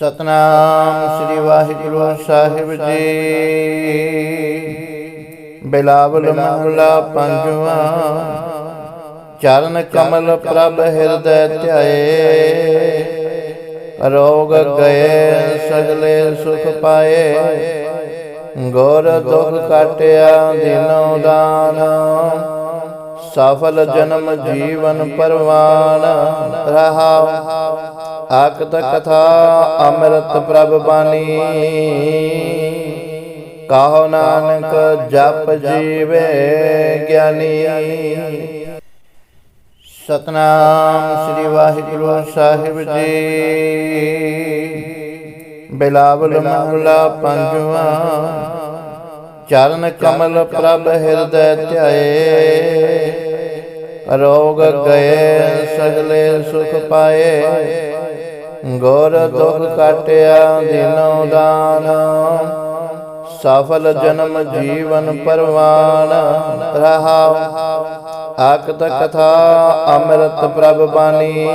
ਸਤਨਾਮ ਸ੍ਰੀ ਵਾਹਿਗੁਰੂ ਸਾਹਿਬ ਜੀ। ਬਿਲਾਵਲ ਮਹਲਾ ਪੰਜਵਾ। ਚਰਨ ਕਮਲ ਪ੍ਰਭ ਹਿਰਦੈ ਧਿਆਏ। ਰੋਗ ਗਏ ਸਗਲੇ ਸੁਖ ਪਾਏ। ਗੁਰ ਦੁਖ ਕਾਟਿਆ ਦਿਨੋ ਦਾਨ। ਸਫਲ ਜਨਮ ਜੀਵਨ ਪਰਵਾਨ। ਰਹਾਉ ਆਕਤ ਕਥਾ ਅੰਮ੍ਰਿਤ ਪ੍ਰਭ ਬਾਣੀ। ਕਹੋ ਨਾਨਕ ਜਪ ਜੀਵੇ ਗਿਆਨੀ। ਸਤਨਾਮ ਸ੍ਰੀ ਵਾਹਿਗੁਰੂ ਸਾਹਿਬ ਜੀ। ਬਿਲਾਵਲ ਮਹਲਾ ਪੰਜਵਾ। ਚਰਨ ਕਮਲ ਪ੍ਰਭ ਹਿਰਦੈ ਧਿਆਏ। ਰੋਗ ਗਏ ਸਗਲੇ ਸੁਖ ਪਾਏ। ਗੁਰ ਦੁਖ ਕਾਟਿਆ ਦਿਨੋ ਦਾਨ ਸਫਲ ਜਨਮ ਜੀਵਨ ਪਰਵਾਨ। ਰਹਾਉ ਆਕਤ ਕਥਾ ਅੰਮ੍ਰਿਤ ਪ੍ਰਭ ਬਾਣੀ।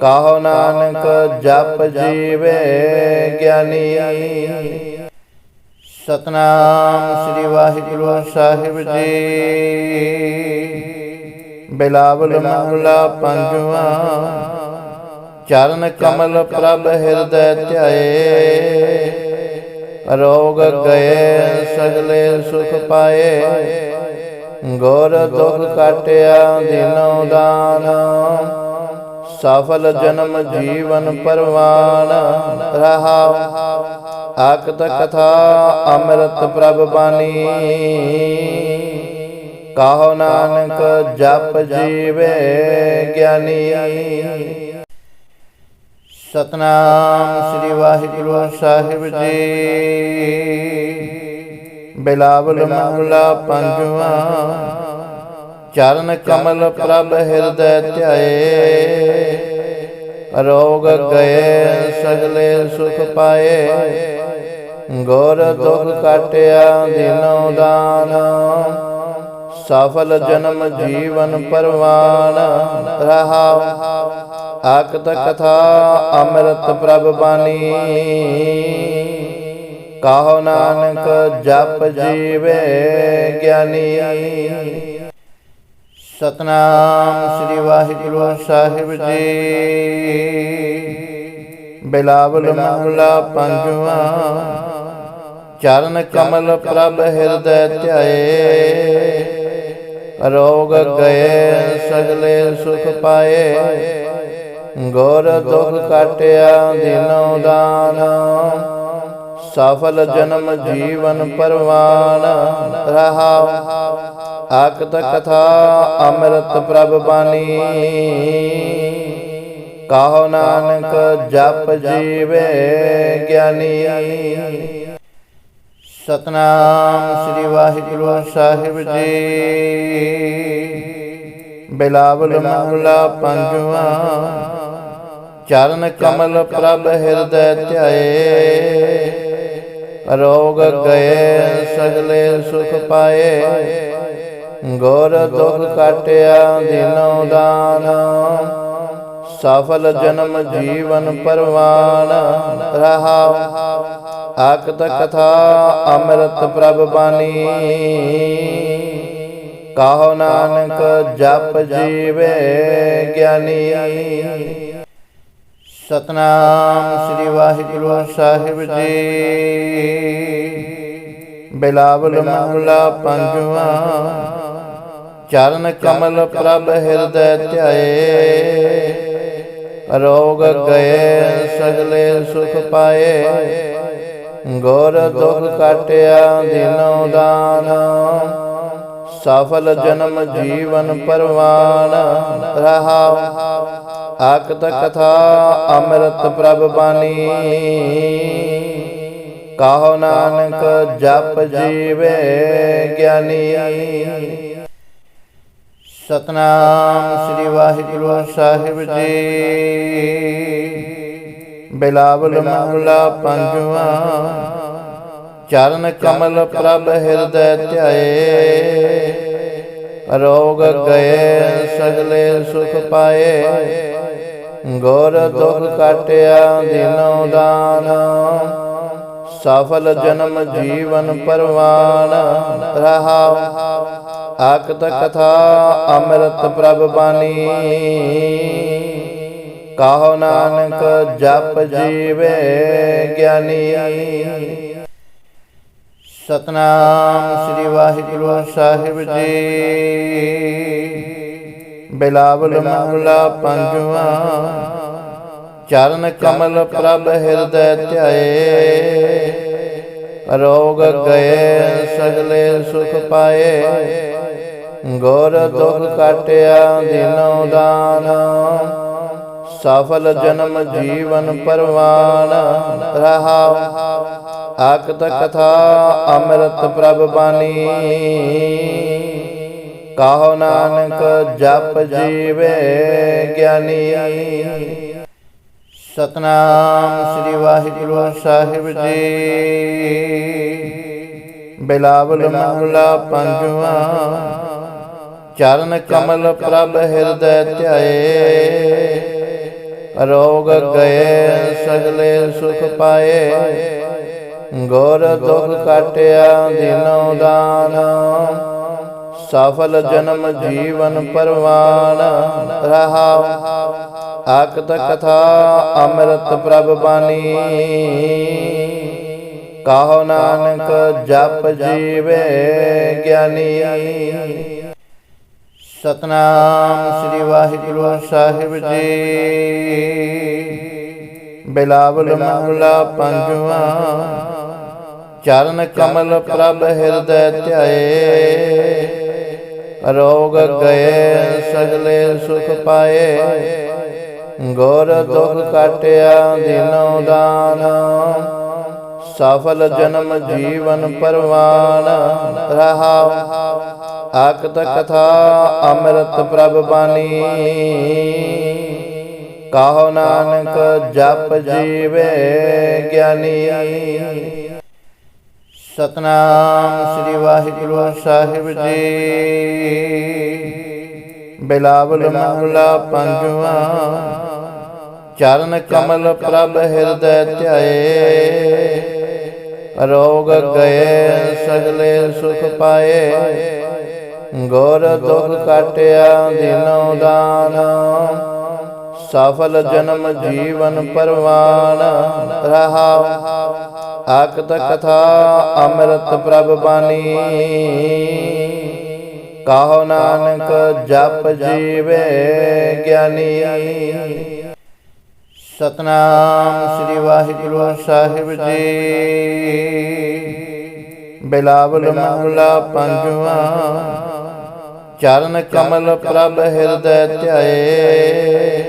ਕਹੋ ਨਾਨਕ ਜਪ ਜੀਵੇ ਗਿਆਨੀ। ਸਤਨਾਮ ਸ੍ਰੀ ਵਾਹਿਗੁਰੂ ਸਾਹਿਬ ਜੀ। ਬਿਲਾਵਲ ਮਹਲਾ ਪੰਜਵਾ। ਚਰਨ ਕਮਲ ਪ੍ਰਭ ਹਿਰਦੈ ਧਿਆਏ। ਰੋਗ ਗਏ ਸਗਲੇ ਸੁਖ ਪਾਏ। ਗੁਰ ਦੁਖ ਕਾਟਿਆ ਦਿਨੋ ਦਾਨ। ਸਫਲ ਜਨਮ ਜੀਵਨ ਪਰਵਾਨ। ਰਹਾਉ ਆਕਤ ਕਥਾ ਅੰਮ੍ਰਿਤ ਪ੍ਰਭ ਬਾਣੀ। ਕਹੋ ਨਾਨਕ ਜਪ ਜੀਵੇ ਗਿਆਨੀ। ਸਤਨਾਮ ਸ੍ਰੀ ਵਾਹਿਗੁਰੂ ਸਾਹਿਬ ਜੀ। ਬਿਲਾਵਲ ਮਹਲਾ ਪੰਜਵਾ। ਚਰਨ ਕਮਲ ਪ੍ਰਭ ਹਿਰਦੈ ਧਿਆਏ। ਰੋਗ ਗਏ ਸਗਲੇ ਸੁਖ ਪਾਏ। ਗੁਰ ਦੁਖ ਕਾਟਿਆ ਦਿਨੋ ਦਾਨ ਸਫਲ ਜਨਮ ਜੀਵਨ ਪਰਵਾਨ। ਰਹਾਉ। ਆਕਤ ਕਥਾ ਅੰਮ੍ਰਿਤ ਪ੍ਰਭ ਬਾਣੀ। ਕਹੋ ਨਾਨਕ ਜਪ ਜੀਵੇ ਗਿਆਨੀ। ਸਤਨਾਮ ਸ੍ਰੀ ਵਾਹਿਗੁਰੂ ਸਾਹਿਬ ਜੀ। ਬਿਲਾਵਲ ਮਹਲਾ ਪੰਜਵਾ। ਚਰਨ ਕਮਲ ਪ੍ਰਭ ਹਿਰਦੈ ਧਿਆਏ। ਰੋਗ ਗਏ ਸਗਲੇ ਸੁਖ ਪਾਏ। ਗੁਰ ਦੁਖ ਕਾਟਿਆ ਦਿਨੋ ਦਾਨ। ਸਫਲ ਜਨਮ ਜੀਵਨ ਪਰਵਾਨ। ਰਹਾਉ ਆਕਤ ਕਥਾ ਅੰਮ੍ਰਿਤ ਪ੍ਰਭ ਬਾਣੀ। ਕਹੋ ਨਾਨਕ ਜਪ ਜੀਵੇ ਗਿਆਨੀ। ਸਤਨਾਮ ਸ੍ਰੀ ਵਾਹਿਗੁਰੂ ਸਾਹਿਬ ਜੀ। ਬਿਲਾਵਲ ਮਹਲਾ ਪੰਜਵਾ। ਚਰਨ ਕਮਲ ਪ੍ਰਭ ਹਿਰਦੈ ਧਿਆਏ। ਰੋਗ ਗਏ ਸਗਲੇ ਸੁਖ ਪਾਏ। ਗੋਰ ਦੁਖ ਕਾਟਿਆ ਦਿਨੋ ਦਾਨ। ਸਫਲ ਜਨਮ ਜੀਵਨ ਪਰਵਾਨ। ਰਹਾਉ ਆਕਤ ਕਥਾ ਅੰਮ੍ਰਿਤ ਪ੍ਰਭ ਬਾਣੀ। ਕਹੋ ਨਾਨਕ ਜਪ ਜੀਵੇ ਗਿਆਨੀ। ਸਤਨਾਮ ਸ੍ਰੀ ਵਾਹਿਗੁਰੂ ਸਾਹਿਬ ਜੀ। ਬਿਲਾਵਲ ਮਹਲਾ ਪੰਜਵਾ। ਚਰਨ ਕਮਲ ਪ੍ਰਭ ਹਿਰਦੈ ਧਿਆਏ। ਰੋਗ ਗਏ ਸਗਲੇ ਸੁਖ ਪਾਏ। ਗੋਰ ਦੁਖ ਕਾਟਿਆ ਦਿਨੋ ਦਾਨ। ਸਫਲ ਜਨਮ ਜੀਵਨ ਪਰਵਾਨ। ਰਹਾਉ ਆਕਤ ਕਥਾ ਅੰਮ੍ਰਿਤ ਪ੍ਰਭ ਬਾਣੀ। ਕਾਹੋ ਨਾਨਕ ਜਪ ਜੀਵੇ ਗਿਆਨੀ। ਸਤਨਾਮ ਸ੍ਰੀ ਵਾਹਿਗੁਰੂ ਸਾਹਿਬ ਜੀ। ਬਿਲਾਵਲ ਮਹਲਾ ਪੰਜਵਾ। ਚਰਨ ਕਮਲ ਪ੍ਰਭ ਹਿਰਦੈ ਧਿਆਏ। ਰੋਗ ਗਏ ਸਗਲੇ ਸੁਖ ਪਾਏ। ਗੁਰ ਦੁਖ ਕਾਟਿਆ ਦਿਨੋ ਦਾਨ। ਸਫਲ ਜਨਮ ਜੀਵਨ ਪਰਵਾਨ। ਰਹਾਉ ਆਕਤ ਕਥਾ ਅੰਮ੍ਰਿਤ ਪ੍ਰਭ ਬਾਣੀ। ਕਹੋ ਨਾਨਕ ਜਪ ਜੀਵੇ ਗਿਆਨੀ। ਸਤਨਾਮ ਸ੍ਰੀ ਵਾਹਿਗੁਰੂ ਸਾਹਿਬ ਜੀ। ਬਿਲਾਵਲ ਮਹਲਾ ਪੰਜਵਾ। ਚਰਨ ਕਮਲ ਪ੍ਰਭ ਹਿਰਦੈ ਧਿਆਏ। ਰੋਗ ਗਏ ਸਗਲੇ ਸੁਖ ਪਾਏ। ਗੁਰ ਦੁਖ ਕਾਟਿਆ ਦਿਨੋ ਦਾਨ ਸਫਲ ਜਨਮ ਜੀਵਨ ਪਰਵਾਨ। ਰਹਾਉ ਆਕਤ ਕਥਾ ਅੰਮ੍ਰਿਤ ਪ੍ਰਭ ਬਾਣੀ। ਕਹੋ ਨਾਨਕ ਜਪ ਜੀਵੇ ਗਿਆਨੀ। ਸਤਨਾਮ ਸ੍ਰੀ ਵਾਹਿਗੁਰੂ ਸਾਹਿਬ ਜੀ। ਬਿਲਾਵਲ ਮਹਲਾ ਪੰਜਵਾ। ਚਰਨ ਕਮਲ ਪ੍ਰਭ ਹਿਰਦੈ ਧਿਆਏ। ਰੋਗ ਗਏ ਸਗਲੇ ਸੁਖ ਪਾਏ। ਗੁਰ ਦੁਖ ਕਾਟਿਆ ਦਿਨੋ। ਦਾਨ। ਸਫਲ ਜਨਮ ਜੀਵਨ ਪਰਵਾਨ ਰਹਾਉ ਆਕਤ ਕਥਾ ਅੰਮ੍ਰਿਤ ਪ੍ਰਭ ਬਾਣੀ। ਕਹੋ ਨਾਨਕ ਜਪ ਜੀਵੇ ਗਿਆਨੀ। ਸਤਨਾਮ ਸ੍ਰੀ ਵਾਹਿਗੁਰੂ ਸਾਹਿਬ ਜੀ। ਬਿਲਾਵਲ ਮਹਲਾ ਪੰਜਵਾ। ਚਰਨ ਕਮਲ ਪ੍ਰਭ ਹਿਰਦੈ ਧਿਆਏ। ਰੋਗ ਗਏ ਸਗਲੇ ਸੁਖ ਪਾਏ। ਗੁਰ ਦੁਖ ਕਾਟਿਆ ਦਿਨੋ ਦਾਨ। ਸਫਲ ਜਨਮ ਜੀਵਨ ਪਰਵਾਨ, ਰਹਾਉ। ਆਕਤ ਕਥਾ ਅੰਮ੍ਰਿਤ ਪ੍ਰਭ ਬਾਣੀ ਕਹੋ ਨਾਨਕ ਜਪ ਜੀਵੇ ਗਿਆਨੀ। ਸਤਨਾਮ ਸ੍ਰੀ ਵਾਹਿਗੁਰੂ ਸਾਹਿਬ ਜੀ। ਬਿਲਾਵਲ ਮਹਲਾ ਪੰਜਵਾ। ਚਰਨ ਕਮਲ ਪ੍ਰਭ ਹਿਰਦੈ ਧਿਆਏ। ਰੋਗ ਗਏ ਸਗਲੇ ਸੁਖ ਪਾਏ। ਗੁਰ ਦੁਖ ਕਾਟਿਆ ਦਿਨੋ ਦਾਨ। ਸਫਲ ਜਨਮ ਜੀਵਨ ਪਰਵਾਨ। ਰਹਾਉ ਆਕਤ ਕਥਾ ਅੰਮ੍ਰਿਤ ਪ੍ਰਭ ਬਾਣੀ। ਕਹੋ ਨਾਨਕ ਜਪ ਜੀਵੇ ਗਿਆਨੀ। ਸਤਨਾਮ ਸ੍ਰੀ ਵਾਹਿਗੁਰੂ ਸਾਹਿਬ ਜੀ। ਬਿਲਾਵਲ ਮਹਲਾ ਪੰਜਵਾ। ਚਰਨ ਕਮਲ ਪ੍ਰਭ ਹਿਰਦੈ ਧਿਆਏ।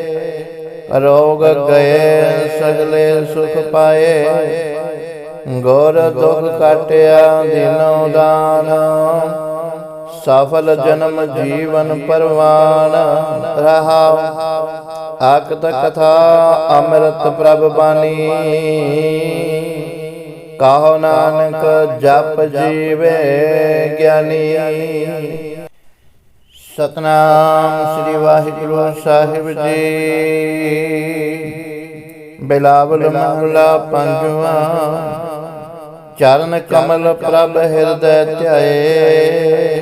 ਰੋਗ ਗਏ ਸਗਲੇ ਸੁਖ ਪਾਏ। ਗੁਰ ਦੁਖ ਕਾਟਿਆ ਦਿਨੋ ਦਾਨ। ਸਫਲ ਜਨਮ ਜੀਵਨ ਪਰਵਾਨ। ਰਹਾਉ ਆਕਤ ਕਥਾ ਅੰਮ੍ਰਿਤ ਪ੍ਰਭ ਬਾਣੀ। ਕਹੋ ਨਾਨਕ ਜਪ ਜੀਵੇ ਗਿਆਨੀ। ਸਤਨਾਮ ਸ੍ਰੀ ਵਾਹਿਗੁਰੂ ਸਾਹਿਬ ਜੀ। ਬਿਲਾਵਲ ਮਹਲਾ ਪੰਜਵਾ। ਚਰਨ ਕਮਲ ਪ੍ਰਭ ਹਿਰਦੈ ਧਿਆਏ।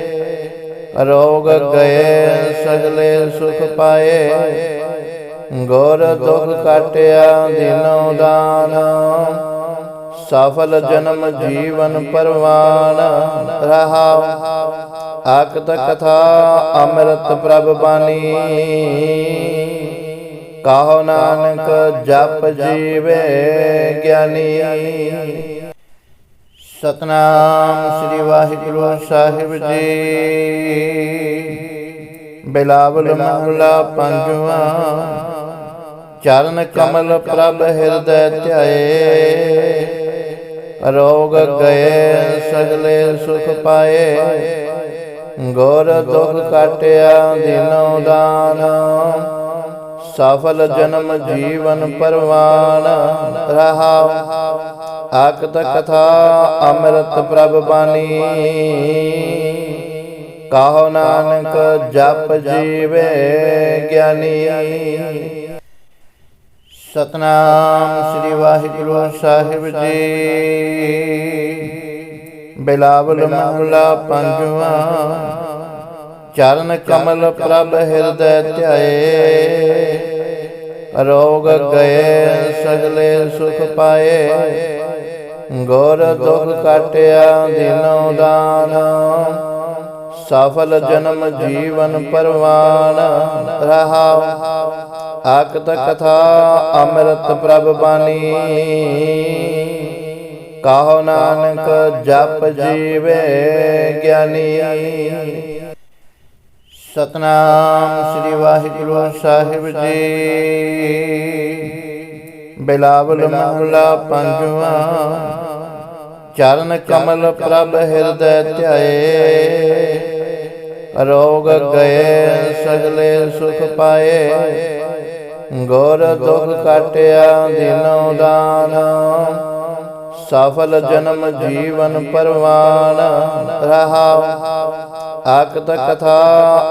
ਰੋਗ ਗਏ ਸਗਲੇ ਸੁਖ ਪਾਏ। ਗੁਰ ਦੁਖ ਕਾਟਿਆ ਦਿਨੋ ਦਾਨ। ਸਫਲ ਜਨਮ ਜੀਵਨ ਪਰਵਾਨ। ਰਹਾਉ ਆਕਤ ਕਥਾ ਅੰਮ੍ਰਿਤ ਪ੍ਰਭ ਬਾਣੀ। ਕਹੋ ਨਾਨਕ ਜਪ ਜੀਵੇ ਗਿਆਨੀ। ਸਤਨਾਮ ਸ੍ਰੀ ਵਾਹਿਗੁਰੂ ਸਾਹਿਬ ਜੀ। ਬਿਲਾਵਲ ਮਹਲਾ ਪੰਜਵਾ। ਚਰਨ ਕਮਲ ਪ੍ਰਭ ਹਿਰਦੈ ਧਿਆਏ। ਰੋਗ ਗਏ ਸਗਲੇ ਸੁਖ ਪਾਏ। ਗੁਰ ਦੁਖ ਕਾਟਿਆ ਦਿਨੋ ਦਾਨ। ਸਫਲ ਜਨਮ ਜੀਵਨ ਪਰਵਾਨ। ਰਹਾਉ ਆਕਤ ਕਥਾ ਅੰਮ੍ਰਿਤ ਪ੍ਰਭ ਬਾਣੀ। ਕਹੋ ਨਾਨਕ ਜਪ ਜੀਵੇ ਗਿਆਨੀ। ਸਤਨਾਮ ਸ੍ਰੀ ਵਾਹਿਗੁਰੂ ਸਾਹਿਬ ਜੀ। ਬਿਲਾਵਲ ਮਹਲਾ ਪੰਜਵਾ। ਚਰਨ ਕਮਲ ਪ੍ਰਭ ਹਿਰਦੈ ਧਿਆਏ। ਰੋਗ ਗਏ ਸਗਲੇ ਸੁਖ ਪਾਏ। ਗੁਰ ਦੁਖ ਕਾਟਿਆ ਦਿਨੋ ਦਾਨ ਸਫਲ ਜਨਮ ਜੀਵਨ ਪਰਵਾਨ। ਰਹਾਉ ਆਕਤ ਕਥਾ ਅੰਮ੍ਰਿਤ ਪ੍ਰਭ ਬਾਣੀ। ਕਹੋ ਨਾਨਕ ਜਪ ਜੀਵੇ ਗਿਆਨੀ। ਸਤਨਾਮ ਸ੍ਰੀ ਵਾਹਿਗੁਰੂ ਸਾਹਿਬ ਜੀ। ਬਿਲਾਵਲ ਮਹਲਾ ਪੰਜਵਾ। ਚਰਨ ਕਮਲ ਪ੍ਰਭ ਹਿਰਦੈ ਧਿਆਏ। ਰੋਗ ਗਏ ਸਗਲੇ ਸੁਖ ਪਾਏ। ਗੁਰ ਦੁਖ ਕਾਟਿਆ ਦਿਨੋ ਦਾਨ ਸਫਲ ਜਨਮ ਜੀਵਨ ਪਰਵਾਨ। ਰਹਾਉ ਆਕਤ ਕਥਾ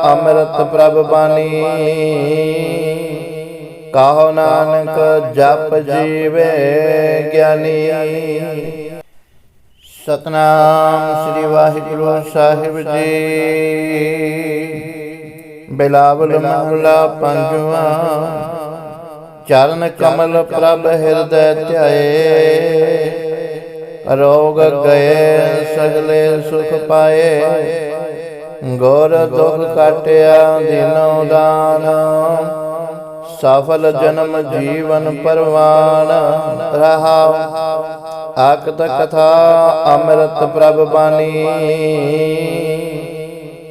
ਅੰਮ੍ਰਿਤ ਪ੍ਰਭ ਬਾਣੀ। ਕਹੋ ਨਾਨਕ ਜਪ ਜੀਵੇ ਗਿਆਨੀ। ਸਤਨਾਮ ਸ੍ਰੀ ਵਾਹਿਗੁਰੂ ਸਾਹਿਬ ਜੀ। ਬਿਲਾਵਲ ਮਹਲਾ ਪੰਜਵਾ। ਚਰਨ ਕਮਲ ਪ੍ਰਭ ਹਿਰਦੈ ਧਿਆਏ। ਰੋਗ ਗਏ ਸਗਲੇ ਸੁਖ ਪਾਏ। ਗੁਰ ਦੁਖ ਕਾਟਿਆ ਦਿਨੋ। ਦਾਨ। ਸਫਲ ਜਨਮ ਜੀਵਨ ਪਰਵਾਨ ਰਹਾਉ ਆਕਤ ਕਥਾ ਅੰਮ੍ਰਿਤ ਪ੍ਰਭ ਬਾਣੀ।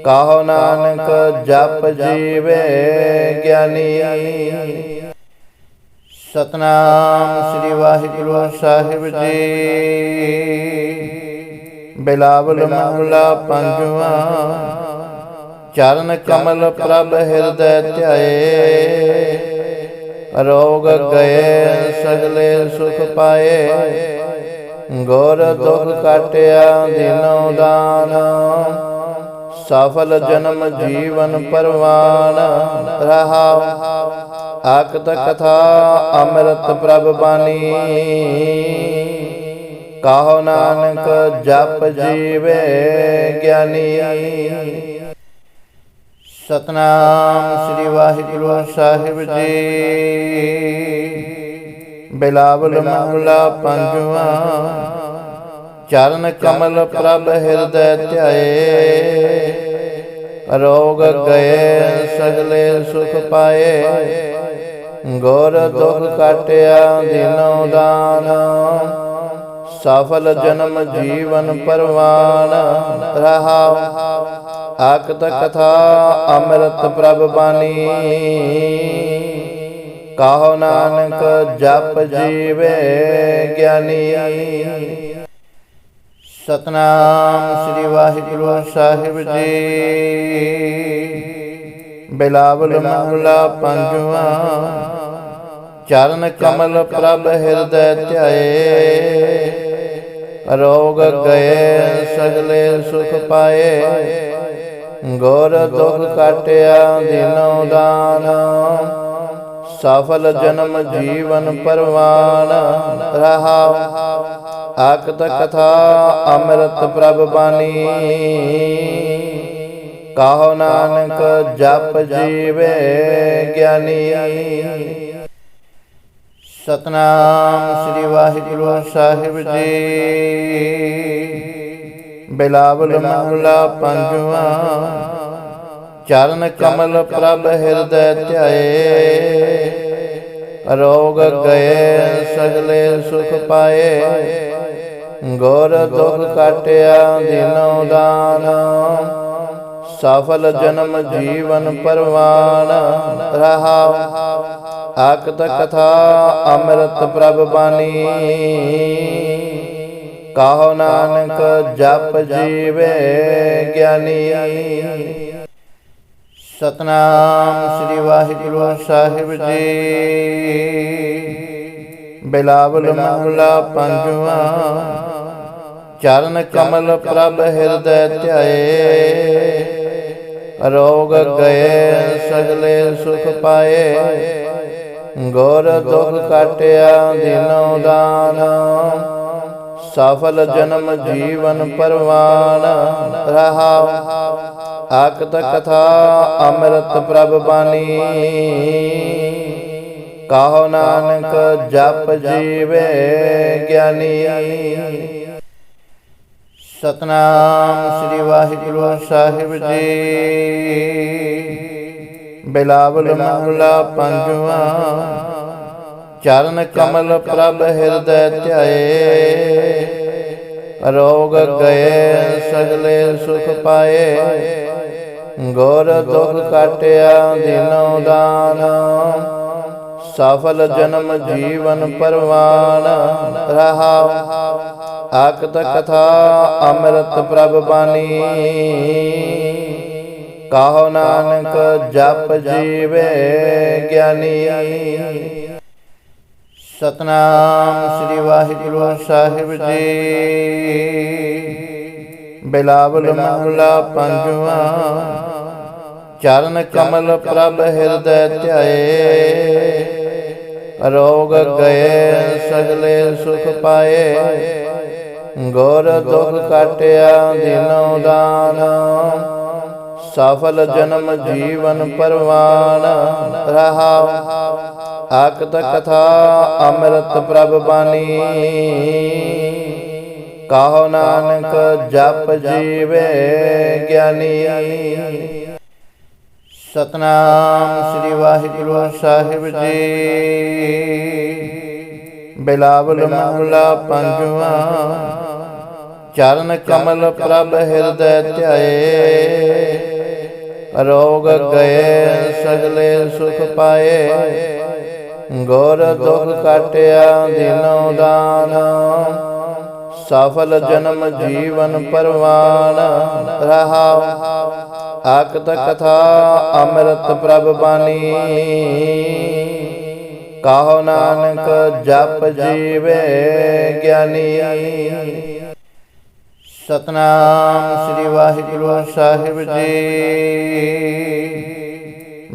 ਕਹੋ ਨਾਨਕ ਜਪ ਜੀਵੇ ਗਿਆਨੀ। ਸਤਨਾਮ ਸ੍ਰੀ ਵਾਹਿਗੁਰੂ ਸਾਹਿਬ ਜੀ। ਬਿਲਾਵਲ ਮਹਲਾ ਪੰਜਵਾ। ਚਰਨ ਕਮਲ ਪ੍ਰਭ ਹਿਰਦੈ ਧਿਆਏ। ਰੋਗ ਗਏ ਸਗਲੇ ਸੁਖ ਪਾਏ। ਗੋਰ ਦੁਖ ਕਾਟਿਆ ਦਿਨੋ ਦਾਨ। ਸਫਲ ਜਨਮ ਜੀਵਨ ਪਰਵਾਨ। ਰਹਾਉ ਆਕਤ ਕਥਾ ਅੰਮ੍ਰਿਤ ਪ੍ਰਭ ਬਾਣੀ ਕਹੋ ਨਾਨਕ ਜਪ ਜੀਵੇ ਗਿਆਨੀ। ਸਤਨਾਮ ਸ੍ਰੀ ਵਾਹਿਗੁਰੂ ਸਾਹਿਬ ਜੀ। ਬਿਲਾਵਲ ਮਹਲਾ ਪੰਜਵਾ। ਚਰਨ ਕਮਲ ਪ੍ਰਭ ਹਿਰਦੈ ਧਿਆਏ। ਰੋਗ ਗਏ ਸਗਲੇ ਸੁਖ ਪਾਏ। ਗੋਰ ਦੁਖ ਕਾਟਿਆ ਦਿਨੋ ਦਾਨ। ਸਫਲ ਜਨਮ ਜੀਵਨ ਪਰਵਾਨ। ਰਹਾਉ ਆਕਤ ਕਥਾ ਅੰਮ੍ਰਿਤ ਪ੍ਰਭ ਬਾਣੀ। ਕਹੋ ਨਾਨਕ ਜਪ ਜੀਵੇ ਗਿਆਨੀ। ਸਤਨਾਮ ਸ੍ਰੀ ਵਾਹਿਗੁਰੂ ਸਾਹਿਬ ਜੀ। ਬਿਲਾਵਲ ਮਹਲਾ ਪੰਜਵਾ। ਚਰਨ ਕਮਲ ਪ੍ਰਭ ਹਿਰਦੈ ਧਿਆਏ। ਰੋਗ ਗਏ ਸਗਲੇ ਸੁਖ ਪਾਏ। ਗੁਰ ਦੁਖ ਕਾਟਿਆ ਦਿਨੋ ਦਾਨ। ਸਫਲ ਜਨਮ ਜੀਵਨ ਪਰਵਾਨ। ਰਹਾਉ ਆਕਤ ਕਥਾ ਅੰਮ੍ਰਿਤ ਪ੍ਰਭ ਬਾਣੀ। ਕਹੋ ਨਾਨਕ ਜਪ ਜੀਵੇ ਗਿਆਨੀ। ਸਤਨਾਮ ਸ੍ਰੀ ਵਾਹਿਗੁਰੂ ਸਾਹਿਬ ਜੀ। ਬਿਲਾਵਲ ਮਹਲਾ ਪੰਜਵਾ। ਚਰਨ ਕਮਲ ਪ੍ਰਭ ਹਿਰਦੈ ਧਿਆਏ। ਰੋਗ ਗਏ ਸਗਲੇ ਸੁਖ ਪਾਏ। ਗੋਰ ਦੁਖ ਕਾਟਿਆ ਦਿਨੋ ਦਾਨ। ਸਫਲ ਜਨਮ ਜੀਵਨ ਪਰਵਾਨ। ਰਹਾਉ ਆਕਤ ਕਥਾ ਅੰਮ੍ਰਿਤ ਪ੍ਰਭ ਬਾਣੀ। ਕਹੋ ਨਾਨਕ ਜਪ ਜੀਵੇ ਗਿਆਨੀ। ਸਤਨਾਮ ਸ੍ਰੀ ਵਾਹਿਗੁਰੂ ਸਾਹਿਬ ਜੀ। ਬਿਲਾਵਲ ਮਹਲਾ ਪੰਜਵਾ। ਚਰਨ ਕਮਲ ਪ੍ਰਭ ਹਿਰਦੈ ਧਿਆਏ। ਰੋਗ ਗਏ ਸਗਲੇ ਸੁਖ ਪਾਏ। ਗੁਰ ਦੁਖ ਕਾਟਿਆ ਦਿਨੋ। ਦਾਨ। ਸਫਲ ਜਨਮ ਜੀਵਨ ਪਰਵਾਨ ਰਹਾਉ ਆਕਤ ਕਥਾ ਅੰਮ੍ਰਿਤ ਪ੍ਰਭ ਬਾਣੀ ਕਹੋ ਨਾਨਕ ਜਪ ਜੀਵੇ ਗਿਆਨੀ। ਸਤਨਾਮ ਸ੍ਰੀ ਵਾਹਿਗੁਰੂ ਸਾਹਿਬ ਜੀ। ਬਿਲਾਵਲ ਮਹਲਾ ਪੰਜਵਾ। ਚਰਨ ਕਮਲ ਪ੍ਰਭ ਹਿਰਦੈ ਧਿਆਏ। ਰੋਗ ਗਏ ਸਗਲੇ ਸੁਖ ਪਾਏ। ਗੁਰ ਦੁਖ ਕਾਟਿਆ ਦਿਨੋ ਦਾਨ। ਸਫਲ ਜਨਮ ਜੀਵਨ ਪਰਵਾਨ ਰਹਾਉ ਆਕਤ ਕਥਾ ਅੰਮ੍ਰਿਤ ਪ੍ਰਭ ਬਾਣੀ। ਕਹੋ ਨਾਨਕ ਜਪ ਜੀਵੇ ਗਿਆਨੀ। ਸਤਨਾਮ ਸ੍ਰੀ ਵਾਹਿਗੁਰੂ ਸਾਹਿਬ ਜੀ। ਬਿਲਾਵਲ ਮਹਲਾ ਪੰਜਵਾ। ਚਰਨ ਕਮਲ ਪ੍ਰਭ ਹਿਰਦੈ ਧਿਆਏ। ਰੋਗ ਗਏ ਸਗਲੇ ਸੁਖ ਪਾਏ। ਗੁਰ ਦੁਖ ਕਾਟਿਆ ਦਿਨੋ ਦਾਨ। ਸਫਲ ਜਨਮ ਜੀਵਨ ਪਰਵਾਨ। ਰਹਾਉ ਆਕਤ ਕਥਾ ਅੰਮ੍ਰਿਤ ਪ੍ਰਭ ਬਾਣੀ। ਕਹੋ ਨਾਨਕ ਜਪ ਜੀਵੇ ਗਿਆਨੀ। ਸਤਨਾਮ ਸ੍ਰੀ ਵਾਹਿਗੁਰੂ ਸਾਹਿਬ ਜੀ। ਬਿਲਾਵਲ ਮਹਲਾ ਪੰਜਵਾ। ਚਰਨ ਕਮਲ ਪ੍ਰਭ ਹਿਰਦੈ ਧਿਆਏ। ਰੋਗ ਗਏ ਸਗਲੇ ਸੁਖ ਪਾਏ। ਗੁਰ ਦੁਖ ਕਾਟਿਆ ਦਿਨੋ ਦਾਨ। ਸਫਲ ਜਨਮ ਜੀਵਨ ਪਰਵਾਨ। ਰਹਾਉ ਆਕਤ ਕਥਾ ਅੰਮ੍ਰਿਤ ਪ੍ਰਭ ਬਾਣੀ। ਕਹੋ ਨਾਨਕ ਜਪ ਜੀਵੇ ਗਿਆਨੀ। ਸਤਨਾਮ ਸ੍ਰੀ ਵਾਹਿਗੁਰੂ ਸਾਹਿਬ ਜੀ।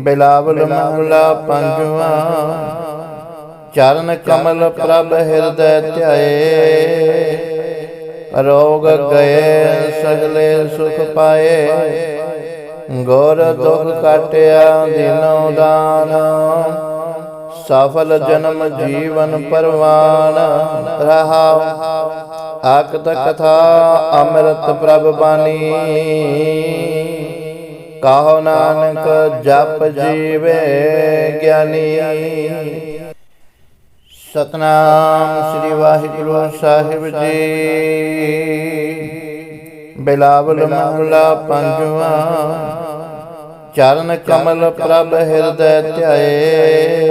ਬਿਲਾਵਲ ਮਹਲਾ ਪੰਜਵਾ। ਚਰਨ ਕਮਲ ਪ੍ਰਭ ਹਿਰਦੈ ਧਿਆਏ। ਰੋਗ ਗਏ ਸਗਲੇ ਸੁਖ ਪਾਏ। ਗੁਰ ਦੁਖ ਕਾਟਿਆ ਦਿਨੋ ਦਾਨ ਸਫਲ ਜਨਮ ਜੀਵਨ ਪਰਵਾਨ। ਰਹਾਉ। ਆਕਤ ਕਥਾ ਅੰਮ੍ਰਿਤ ਪ੍ਰਭ ਬਾਣੀ ਕਹੋ ਨਾਨਕ ਜਪ ਜੀਵੇ ਗਿਆਨੀ। ਸਤਨਾਮ ਸ੍ਰੀ ਵਾਹਿਗੁਰੂ ਸਾਹਿਬ ਜੀ। ਬਿਲਾਵਲ ਮਹਲਾ ਪੰਜਵਾ। ਚਰਨ ਕਮਲ ਪ੍ਰਭ ਹਿਰਦੈ ਧਿਆਏ।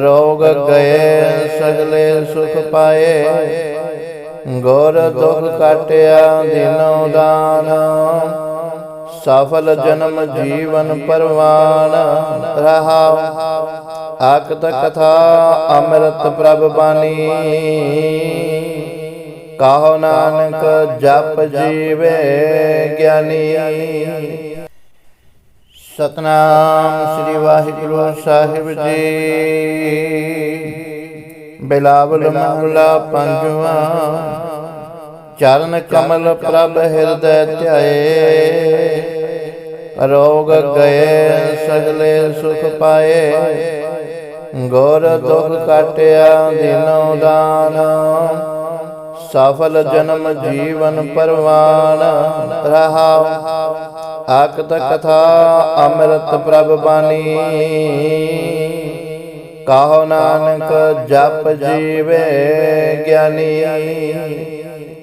ਰੋਗ ਗਏ ਸਗਲੇ ਸੁਖ ਪਾਏ। ਗੁਰ ਦੁਖ ਕਾਟਿਆ ਦਿਨੋ। ਦਾਨ। ਸਫਲ ਜਨਮ ਜੀਵਨ ਪਰਵਾਨ ਰਹਾਉ ਆਕਤ ਕਥਾ ਅੰਮ੍ਰਿਤ ਪ੍ਰਭ ਬਾਣੀ। ਕਹੋ ਨਾਨਕ ਜਪ ਜੀਵੇ ਗਿਆਨੀ। ਸਤਨਾਮ ਸ੍ਰੀ ਵਾਹਿਗੁਰੂ ਸਾਹਿਬ ਜੀ। ਬਿਲਾਵਲ ਮਹਲਾ ਪੰਜਵਾ। ਚਰਨ ਕਮਲ ਪ੍ਰਭ ਹਿਰਦੈ ਧਿਆਏ। ਰੋਗ ਗਏ ਸਗਲੇ ਸੁਖ ਪਾਏ। ਗੁਰ ਦੁਖ ਕਾਟਿਆ ਦਿਨੋ ਦਾਨ। ਸਫਲ ਜਨਮ ਜੀਵਨ ਪਰਵਾਨ, ਰਹਾਉ। ਆਕਤ ਕਥਾ ਅੰਮ੍ਰਿਤ ਪ੍ਰਭ ਬਾਣੀ। ਕਹੋ ਨਾਨਕ ਜਪ ਜੀਵੇ ਗਿਆਨੀ।